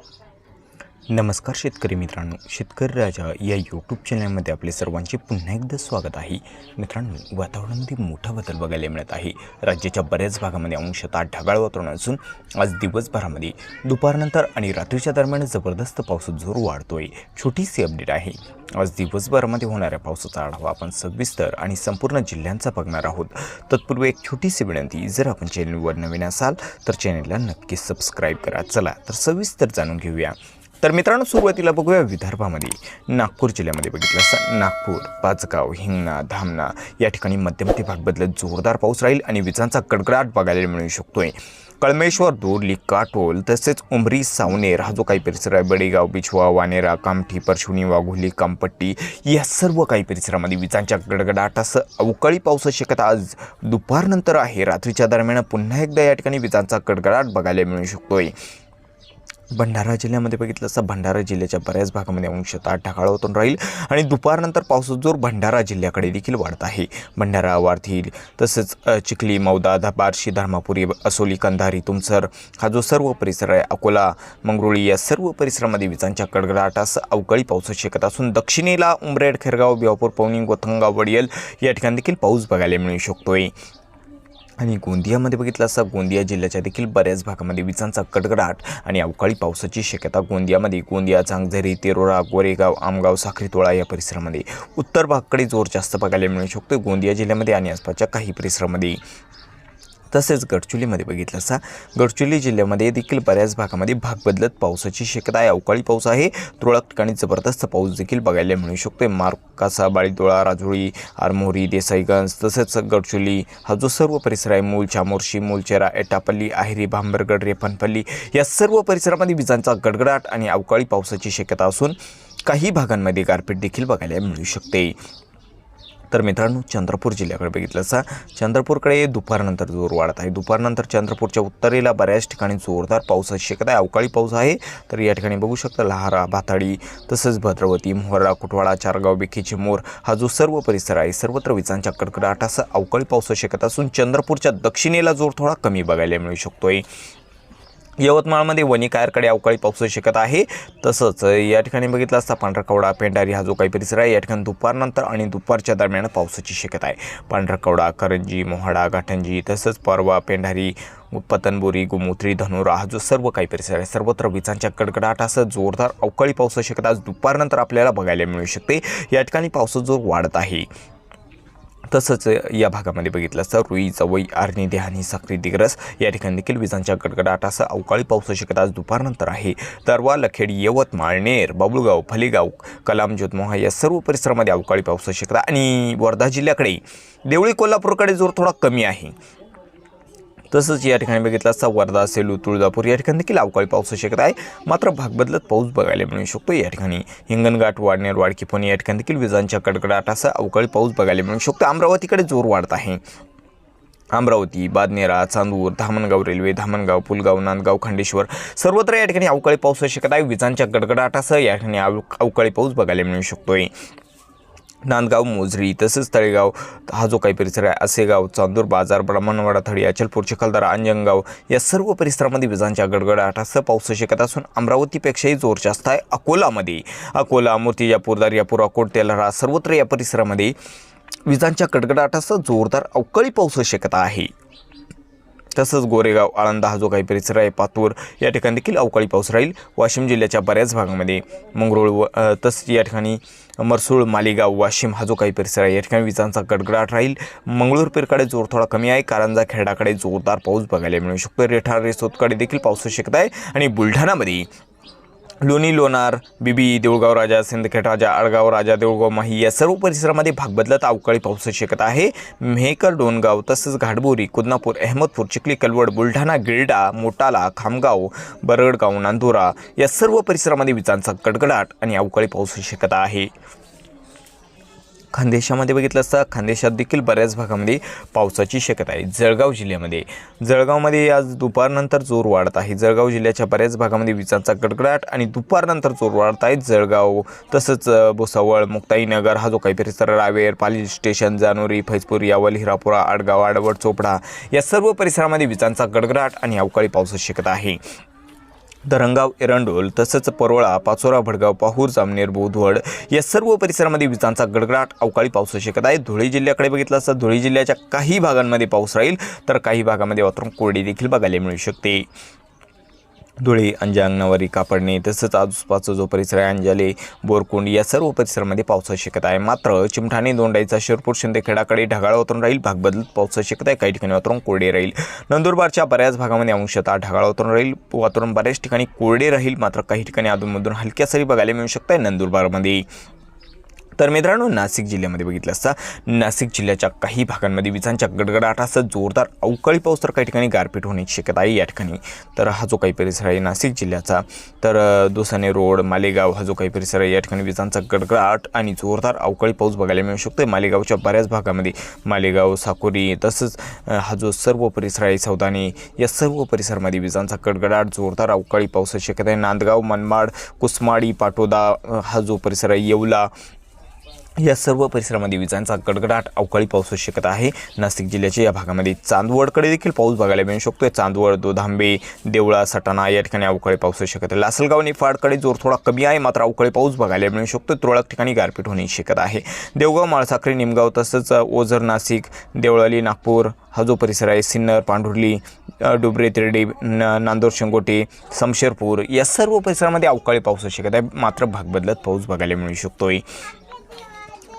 Thanks. नमस्कार शेतकरी मित्रांनो शेतकरी राजा या यूट्यूब चॅनलमध्ये आपले सर्वांचे पुन्हा एकदा स्वागत आहे. मित्रांनो वातावरणामध्ये मोठा बदल बघायला मिळत आहे. राज्याच्या बऱ्याच भागामध्ये अंशतः ढगाळ वातावरण असून आज दिवसभरामध्ये दुपारनंतर आणि रात्रीच्या दरम्यान जबरदस्त पावसाचा जोर वाढतोय. छोटीशी अपडेट आहे. आज दिवसभरामध्ये होणाऱ्या पावसाचा आढावा आपण सविस्तर आणि संपूर्ण जिल्ह्यांचा बघणार आहोत. तत्पूर्वी एक छोटीशी विनंती जर आपण चॅनलवर नवीन असाल तर चॅनलला नक्कीच सबस्क्राईब करा. चला तर सविस्तर जाणून घेऊया. तर मित्रांनो सुरुवातीला बघूया विदर्भामध्ये. नागपूर जिल्ह्यामध्ये बघितलं असं नागपूर पाचगाव हिंगणा धामणा या ठिकाणी मध्यमती भाग बदलत जोरदार पाऊस राहील आणि विजांचा कडकडाट बघायला मिळू शकतोय. कळमेश्वर दोरली काटोल तसेच उमरी सावनेर हा जो काही परिसर आहे बडेगाव बिछवा वानेरा कामठी परशुनी वाघोली कामपट्टी या सर्व काही परिसरामध्ये विजांच्या गडगडाटासह अवकाळी पावसाची शक्यता आज दुपारनंतर आहे रात्रीच्या दरम्यान पुन्हा एकदा या ठिकाणी विजांचा गडगडाट बघायला मिळू शकतोय. भंडारा जिल्ह्यामध्ये बघितलं असं भंडारा जिल्ह्याच्या बऱ्याच भागामध्ये अंशतः ढगाळ होतून राहील आणि दुपारनंतर पावसाचा जोर भंडारा जिल्ह्याकडे देखील वाढत आहे. भंडारा वारथी तसेच चिखली मौदा धा बार्शी धर्मापुरी असोली कंधारी तुमसर हा जो सर्व परिसर आहे अकोला मंगरुळी या सर्व परिसरामध्ये विजांच्या कडकडाटासह अवकाळी पावसाची शक्यता असून दक्षिणेला उमरेड खेरगाव बिवापूर पवनी गोथंगाव वडियल या ठिकाणी देखील पाऊस बघायला मिळू शकतोय. आणि गोंदियामध्ये बघितलं असता गोंदिया जिल्ह्याच्या देखील बऱ्याच भागामध्ये विजांचा कडकडाट आणि अवकाळी पावसाची शक्यता गोंदियामध्ये. गोंदिया चांगझरी तेरोरा गोरेगाव आमगाव साखरीतोळा या परिसरामध्ये. उत्तर भागाकडे जोर जास्त बघायला मिळू शकतो गोंदिया जिल्ह्यामध्ये आणि आसपासच्या काही परिसरामध्ये. तसेच गडचुलीमध्ये बघितलं असता गडचुली जिल्ह्यामध्ये देखील बऱ्याच भागामध्ये भाग बदलत पावसाची शक्यता आहे. अवकाळी पाऊस आहे. तुरळक ठिकाणी जबरदस्त पाऊस देखील बघायला मिळू शकतो मार्कासा बाळीतोळा राजुळी आरमोरी देसाईगंज तसेच गडचुली हा जो सर्व परिसर आहे मूल चामोर्शी मूलचेरा एटापल्ली आहिरी भांबरगड रेपनपल्ली या सर्व परिसरामध्ये विजांचा गडगडाट आणि अवकाळी पावसाची शक्यता असून काही भागांमध्ये गारपीट देखील बघायला मिळू शकते. तर मित्रांनो चंद्रपूर जिल्ह्याकडे बघितलं असता चंद्रपूरकडे दुपारनंतर जोर वाढत आहे. दुपारनंतर चंद्रपूरच्या उत्तरेला बऱ्याच ठिकाणी जोरदार पावसाची शक्यता आहे. अवकाळी पाऊस आहे तर या ठिकाणी बघू शकता लहारा भाताडी तसंच भद्रवती मोहरा कुटवाडा चारगाव बेखी चिमोर हा जो सर्व परिसर आहे सर्वत्र विजांच्या कडकडाटासह अवकाळी पावसाची शक्यता असून चंद्रपूरच्या दक्षिणेला जोर थोडा कमी बघायला मिळू शकतोय. यवतमाळमध्ये वनिकायरकडे अवकाळी पाऊस शकत आहे. तसंच या ठिकाणी बघितलं असता पांढरकवडा पेंढारी हा जो काही परिसर आहे या ठिकाणी दुपारनंतर आणि दुपारच्या दरम्यान पावसाची शक्यता आहे. पांढरकवडा करंजी मोहाडा गाठंजी तसंच परवा पेंढारी पतनबोरी गोमूत्री धनुरा हा जो सर्व काही परिसर आहे सर्वत्र विजांच्या कडकडाटासह जोरदार अवकाळी पावसाची शक्यता आज दुपारनंतर आपल्याला बघायला मिळू शकते या ठिकाणी पावसाचा जोर वाढत आहे. तसंच या भागामध्ये बघितलं असतं रुई चवई आर्णी देहानी साखरी दिग्रस या ठिकाणी देखील विजांच्या गडगडाटासह अवकाळी पावसाची शक्यता आज दुपारनंतर आहे. तरवा लखेड यवतमाळ नेर बाबुळगाव फलेगाव कलाम जोतमोहा या सर्व परिसरामध्ये अवकाळी पावसाची शक्यता आणि वर्धा जिल्ह्याकडे देवळी कोल्हापूरकडे जोर थोडा कमी आहे. तसंच या ठिकाणी बघितलं असता वर्धा सेलू तुळजापूर या ठिकाणी देखील अवकाळी पावसाची शक्यता आहे. मात्र भाग बदलत पाऊस बघायला मिळू शकतो या ठिकाणी. हिंगणघाट वाडनेर वाडकीपणी या ठिकाणी देखील विजांच्या कडकडाटासह अवकाळी पाऊस बघायला मिळू शकतो. अमरावतीकडे जोर वाढत आहे. अमरावती बादनेरा चांदूर धामणगाव रेल्वे धामणगाव पुलगाव नांदगाव खंडेश्वर सर्वत्र या ठिकाणी अवकाळी पावसाची शक्यता आहे. विजांच्या गडगडाटासह या ठिकाणी अव अवकाळी पाऊस बघायला मिळू शकतोय. नांदगाव मोझरी तसेच तळेगाव. हा जो काही परिसर आहे असेगाव चांदूर बाजार ब्राह्मणवाडा थडी अचलपूर चिखलदरा अंजनगाव या सर्व परिसरामध्ये विजांच्या गडगडाटासह पाऊस शिकत असून अमरावतीपेक्षाही जोर जास्त आहे. अकोलामध्ये अकोला मूर्तिजापूर दर्यापूर अकोट तेलहरा सर्वत्र या परिसरामध्ये विजांच्या कडकडाटासह जोरदार अवकाळी पाऊस शक्यता आहे. तसंच गोरेगाव आळंदा हा जो काही परिसर आहे पातूर या ठिकाणी देखील अवकाळी पाऊस राहील. वाशिम जिल्ह्याच्या बऱ्याच भागामध्ये मंगरुळ व तसंच या ठिकाणी मरसूळ मालेगाव वाशिम हा जो काही परिसर आहे या ठिकाणी विजांचा गडगडाट राहील. मंगळूरपीरकडे जोर थोडा कमी आहे. कारंजा खेरडाकडे जोरदार पाऊस बघायला मिळू शकतो रेठार रेसोतकडे देखील पाऊस शकत आहे. आणि बुलढाणामध्ये लोणी लोणार बिबी देऊळगाव राजा सिंदखेड राजा आडगाव राजा देऊळगाव माही या सर्व परिसरामध्ये भाग बदलत अवकाळी पाऊस शक्यता आहे. मेहकर डोनगाव तसंच घाटबोरी कुदनापूर अहमदपूर चिखली कलवड बुलढाणा गिरडा मोटाला खामगाव बरगडगाव नांदुरा या सर्व परिसरामध्ये विजांचा कडकडाट आणि अवकाळी पाऊस शक्यता आहे. खानदेशामध्ये बघितलं असता खानदेशात देखील बऱ्याच भागामध्ये पावसाची शक्यता आहे. जळगाव जिल्ह्यामध्ये. जळगावमध्ये आज दुपारनंतर जोर वाढत आहे. जळगाव जिल्ह्याच्या बऱ्याच भागामध्ये विजांचा गडगडाट आणि दुपारनंतर जोर वाढत आहे. जळगाव तसंच भुसावळ मुक्ताईनगर हा जो काही परिसर रावेर पाली स्टेशन जानोरी फैजपूर यावल हिरापुरा आडगाव आडवड चोपडा या सर्व परिसरामध्ये विजांचा गडगडाट आणि अवकाळी पावसाची शक्यता आहे. धरणगाव एरंडोल तसंच परोळा पाचोरा भडगाव पाहूर जामनेर बोधवड या सर्व परिसरामध्ये विजांचा गडगडाट अवकाळी पाऊस शकत आहे. धुळे जिल्ह्याकडे बघितलं असता धुळे जिल्ह्याच्या काही भागांमध्ये पाऊस राहील तर काही भागामध्ये वातावरण कोरडी देखील बघायला मिळू शकते. धुळे अंजांग नवारी कापडणे तसंच आजूबाजूचा जो परिसर आहे अंजाले बोरकुंड या सर्व परिसरामध्ये पावसाची शक्यता आहे. मात्र चिमठाणे दोंडाईचा शिरपूर शिंदेखेडाकडे ढगाळ वातावरण राहील. भाग बदलत पावसाची शक्यता आहे. काही ठिकाणी वातावरण कोरडे राहील. नंदुरबारच्या बऱ्याच भागामध्ये अंशतः ढगाळ वातावरण राहील. वातावरण बऱ्याच ठिकाणी कोरडे राहील. मात्र काही ठिकाणी अधूनमधून हलक्या सरी बघायला मिळू शकत आहे नंदुरबारमध्ये. तर मित्रांनो नाशिक जिल्ह्यामध्ये बघितलं असता नाशिक जिल्ह्याच्या काही भागांमध्ये विजांच्या गडगडाटासह जोरदार अवकाळी पाऊस तर काही ठिकाणी गारपीट होण्याची शक्यता आहे या ठिकाणी. तर हा जो काही परिसर आहे नाशिक जिल्ह्याचा तर दोसाने रोड मालेगाव हा जो काही परिसर आहे या ठिकाणी विजांचा गडगडाट आणि जोरदार अवकाळी पाऊस बघायला मिळू शकतो मालेगावच्या बऱ्याच भागामध्ये मालेगाव साकोरी तसंच हा जो सर्व परिसर आहे सौदाने या सर्व परिसरामध्ये विजांचा गडगडाट जोरदार अवकाळी पावसाची शक्यता आहे. नांदगाव मनमाड कुसमाडी पाटोदा हा जो परिसर आहे येवला या सर्व परिसरामध्ये विजांचा गडगडाट अवकाळी पावसाची शक्यता आहे. नाशिक जिल्ह्याच्या या भागामध्ये चांदवडकडे देखील पाऊस बघायला मिळू शकतो चांदवड दोधांबे देवळा सटाणा या ठिकाणी अवकाळी पावसाची शक्यता आहे. लासलगाव निफाडकडे जोर थोडा कमी आहे मात्र अवकाळी पाऊस बघायला मिळू शकतो तुरळक ठिकाणी गारपीट होण्याची शक्यता आहे. देवगाव माळसाखरे निमगाव तसंच ओझर नाशिक देवळाली नागपूर हा जो परिसर आहे सिन्नर पांढुर्ली डुबरे तिरडे न नांदोर शेंगोटे समशेरपूर या सर्व परिसरामध्ये अवकाळी पावसाची शक्यता आहे. मात्र भाग बदलत पाऊस बघायला मिळू शकतोय.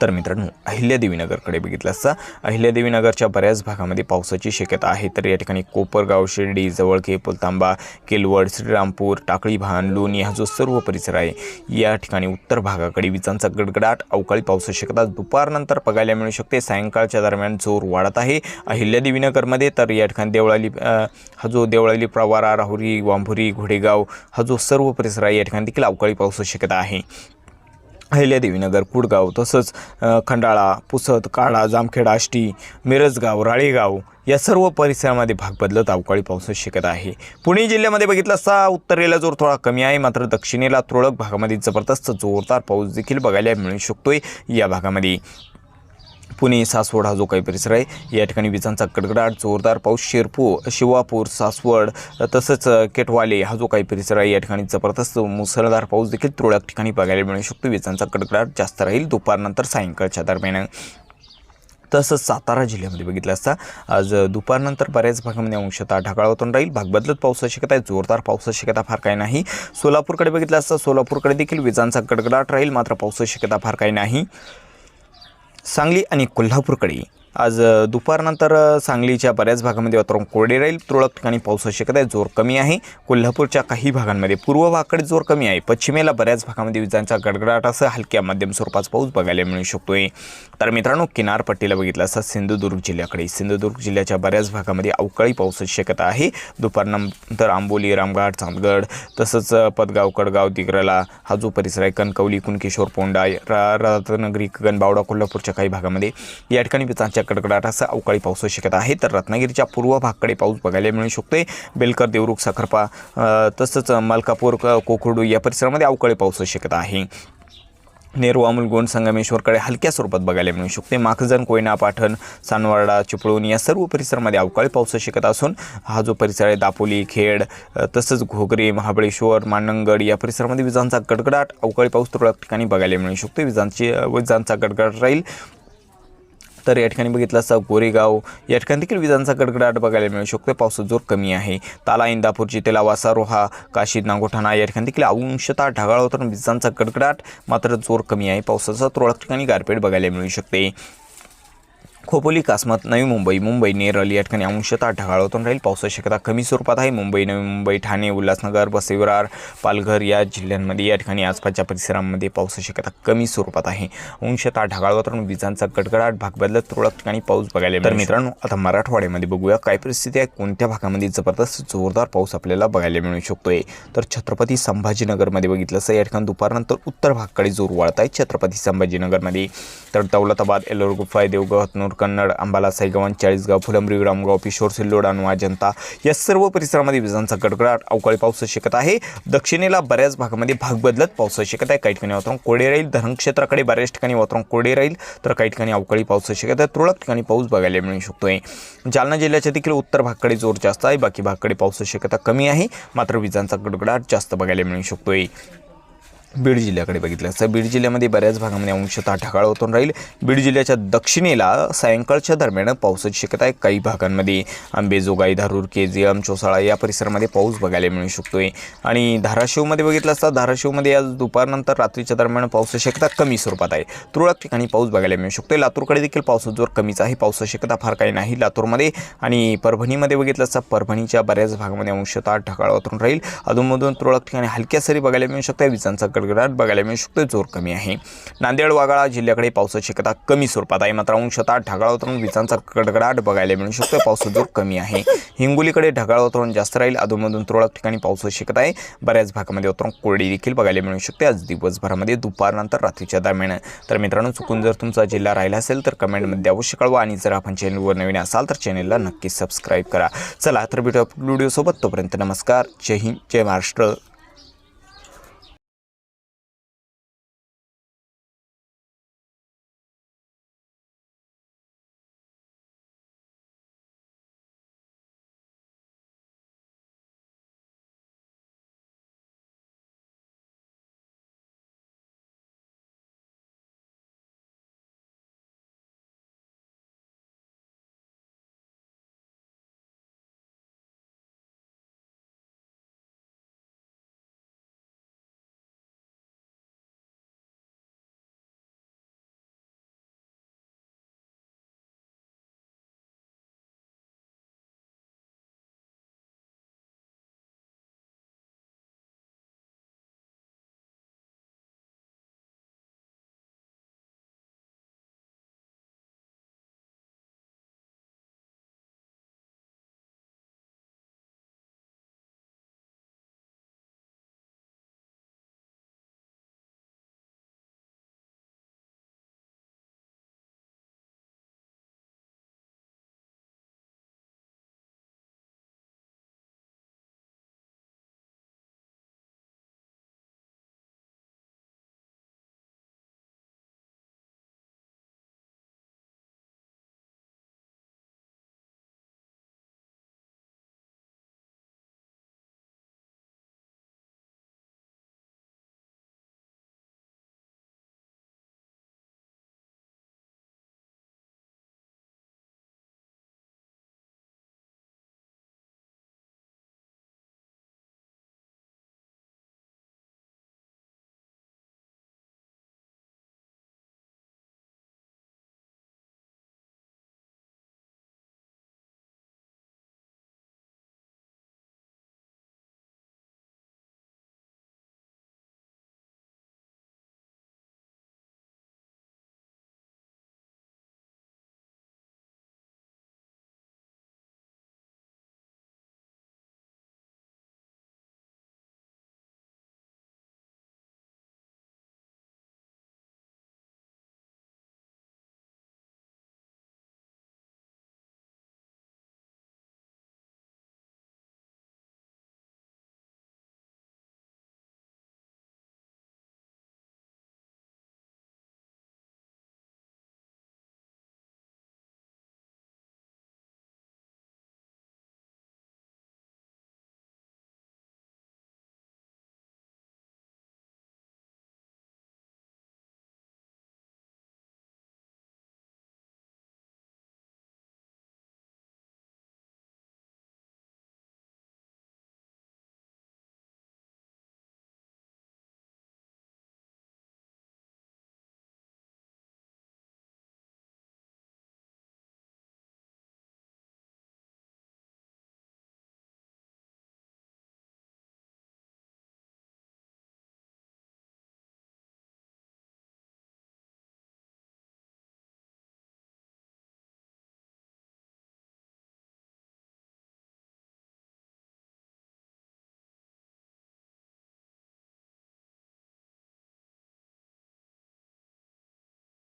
तर मित्रांनो अहिल्यादेवीनगरकडे बघितलं असता अहिल्यादेवीनगरच्या बऱ्याच भागामध्ये पावसाची शक्यता आहे. तर या ठिकाणी कोपरगाव शिर्डी जवळके पुलतांबा केलवड श्रीरामपूर टाकळी भान लोणी हा जो सर्व परिसर आहे या ठिकाणी उत्तर भागाकडे विजांचा गडगडाट अवकाळी पावसाची शक्यता दुपारनंतर बघायला मिळू शकते. सायंकाळच्या दरम्यान जोर वाढत आहे अहिल्यादेवीनगरमध्ये. तर या ठिकाणी देवळाली हा जो देवळाली प्रवारा राहुरी वांभुरी घोडेगाव हा जो सर्व परिसर आहे या ठिकाणी देखील अवकाळी पावसाची शक्यता आहे. अहिल्यादेवीनगर कुडगाव तसंच खंडाळा पुसद काळा जामखेड आष्टी मिरजगाव राळेगाव या सर्व परिसरामध्ये भाग बदलत अवकाळी पावसाची शक्यता आहे. पुणे जिल्ह्यामध्ये बघितलं असता उत्तरेला जोर थोडा कमी आहे मात्र दक्षिणेला तुरळक भागामध्ये जबरदस्त जोरदार पाऊस देखील बघायला मिळू शकतोय या भागामध्ये. पुणे सासवड हा जो काही परिसर आहे या ठिकाणी विजांचा कडकडाट जोरदार पाऊस शिरपूर शिवापूर सासवड तसंच केटवाले हा जो काही परिसर आहे या ठिकाणी जबरदस्त मुसळधार पाऊस देखील तुरळक ठिकाणी बघायला मिळू शकतो. विजांचा कडकडाट जास्त राहील दुपारनंतर सायंकाळच्या दरम्यान. तसंच सातारा जिल्ह्यामध्ये बघितलं असता आज दुपारनंतर बऱ्याच भागामध्ये अंशतः ढगाळ होतून राहील. भाग बदलत पावसाची शक्यता आहे. जोरदार पावसाची शक्यता फार काही नाही. सोलापूरकडे बघितलं असता सोलापूरकडे देखील विजांचा गडगडाट राहील मात्र पावसाची शक्यता फार काही नाही. सांगली आणि कोल्हापूरकडे. आज दुपारनंतर सांगलीच्या बऱ्याच भागामध्ये वातावरण कोरडे राहील. तुरळक ठिकाणी पावसाची शक्यता आहे जोर कमी आहे. कोल्हापूरच्या काही भागांमध्ये पूर्व भागाकडे जोर कमी आहे. पश्चिमेला बऱ्याच भागामध्ये विजांचा गडगडाटासह हलक्या मध्यम स्वरूपाचा पाऊस बघायला मिळू शकतोय. तर मित्रांनो किनारपट्टीला बघितलं असता सिंधुदुर्ग जिल्ह्याकडे. सिंधुदुर्ग जिल्ह्याच्या बऱ्याच भागामध्ये अवकाळी पावसाची शक्यता आहे. दुपारनंतर आंबोली रामघाट चांदगड तसंच पदगाव कडगाव दिग्रला हा जो परिसर आहे कणकवली कुणकेश्वर पोंडा रत्नगिरी गणबावडा कोल्हापूरच्या काही भागामध्ये या ठिकाणी विजांच्या कडकडाटासह अवकाळी पावसाची शक्यता आहे. तर रत्नागिरीच्या पूर्व भागकडे पाऊस बघायला मिळू शकते बेलकर देवरुख साखरपा तसंच मलकापूर क- या परिसरामध्ये अवकाळी पावसाची शक्यता आहे. नेहरू अमूल गोंड संगमेश्वरकडे हलक्या स्वरूपात बघायला मिळू शकते. माखजन कोयना पाठण सानवाडा चिपळूण या सर्व परिसरामध्ये अवकाळी पावसाची शक्यता असून हा जो परिसर आहे दापोली खेड तसंच घोगरे महाबळेश्वर मानंगड या परिसरामध्ये विजांचा गडगडाट अवकाळी पाऊस तुरळक ठिकाणी बघायला मिळू शकतो विजांची विजांचा गडगडाट राहील. तर या ठिकाणी बघितलं असता गोरेगाव या ठिकाणी देखील विजांचा गडगडाट बघायला मिळू शकतो पावसाचा जोर कमी आहे. ताला इंदापूरची तेलावासा रोहा काशी नागोठाणा या ठिकाणी देखील अंशतः ढगाळ होताना विजांचा गडगडाट मात्र जोर कमी आहे. पावसाचा तुरळक ठिकाणी गारपीट बघायला मिळू शकते. खोपोली कासमत नवी मुंबई मुंबई नेरळ या ठिकाणी अंशतः ढगाळ होतून राहील. पावसाची शक्यता कमी स्वरूपात आहे. मुंबई नवी मुंबई ठाणे उल्हासनगर बसेवरार पालघर या जिल्ह्यांमध्ये या ठिकाणी आसपासच्या परिसरांमध्ये पावसाची शक्यता कमी स्वरूपात आहे. अंशतः ढगाळ वातावरण विजांचा गडगडाट भाग बदलत तुरळक ठिकाणी पाऊस बघायला तर मित्रांनो आता मराठवाड्यामध्ये बघूया काय परिस्थिती आहे. कोणत्या भागामध्ये जबरदस्त जोरदार पाऊस आपल्याला बघायला मिळू शकतोय? तर छत्रपती संभाजीनगरमध्ये बघितलं असं या ठिकाणी दुपारनंतर उत्तर भागकडे जोर वाढत आहे. छत्रपती संभाजीनगरमध्ये तर दौलताबाद एलोर गुफा देवगाव हतनूर कन्नड अंबाला साईगवन चाळीसगाव फुलंब्री रामगाव पिशोर सिल्लोड अनुवाजंता या सर्व परिसरामध्ये विजांचा गडगडाट अवकाळी पाऊस शकत आहे. दक्षिणेला बऱ्याच भागामध्ये भाग बदलत पाऊस शकत आहे. काही ठिकाणी वातावरण कोरडे राहील. धरण क्षेत्राकडे बऱ्याच ठिकाणी वातावरण कोरडे राहील. तर काही ठिकाणी अवकाळी पाऊस शक्यता आहे. तुरळक ठिकाणी पाऊस बघायला मिळू शकतोय. जालना जिल्ह्याच्या देखील उत्तर भागकडे जोर जास्त आहे. बाकी भागकडे पाऊस शक्यता कमी आहे. मात्र विजांचा गडगडाट जास्त बघायला मिळू शकतोय. बीड जिल्ह्याकडे बघितलं. असतं बीड जिल्ह्यामध्ये बऱ्याच भागामध्ये अंशतः ढगाळ होतून राहील. बीड जिल्ह्याच्या दक्षिणेला सायंकाळच्या दरम्यान पावसाची शक्यता आहे. काही भागांमध्ये आंबेजोगाई धारूर केजीएम चोसाळा या परिसरामध्ये पाऊस बघायला मिळू शकतोय. आणि धाराशिवमध्ये बघितलं असता धाराशिवमध्ये आज दुपारनंतर रात्रीच्या दरम्यान पावसाची शक्यता कमी स्वरूपात आहे. तुरळक ठिकाणी पाऊस बघायला मिळू शकतो लातूरकडे देखील पावसाचा जोर कमीच आहे. पावसाची शक्यता फार काही नाही लातूरमध्ये. आणि परभणीमध्ये बघितलं असता परभणीच्या बऱ्याच भागामध्ये अंशतः ढगाळ होतून राहील. अधूनमधून तुरळक ठिकाणी हलक्या सरी बघायला मिळू शकते विजांचा वर्गात बघायला मिळू शकतो जोर कमी आहे. नांदेड वागाळा जिल्ह्याकडे पावसाची शक्यता कमी स्वरूपात आहे. मात्र अंशतः ढगाळ होतून विजांचा कडगडाट बघायला मिळू शकतो पावसाचा जोर कमी आहे. हिंगोलीकडे ढगाळ होतून जास्त राहील. अधूनमधून तुरळक ठिकाणी पावसाची कथा आहे. बऱ्याच भागामध्ये होतून कोरडी देखील बघायला मिळू शकते. आज दिवसभरामध्ये दुपारनंतर रात्रीच्या दरम्यान. तर मित्रांनो चुकून जर तुमचा जिल्हा राहिला असेल तर कमेंटमध्ये अवश्य कळवा. आणि जर आपण चॅनलवर नवीन असाल तर चॅनलला नक्की सबस्क्राईब करा. चला तर भेटू व्हिडिओसोबत. तोपर्यंत नमस्कार. जय हिंद जय महाराष्ट्र.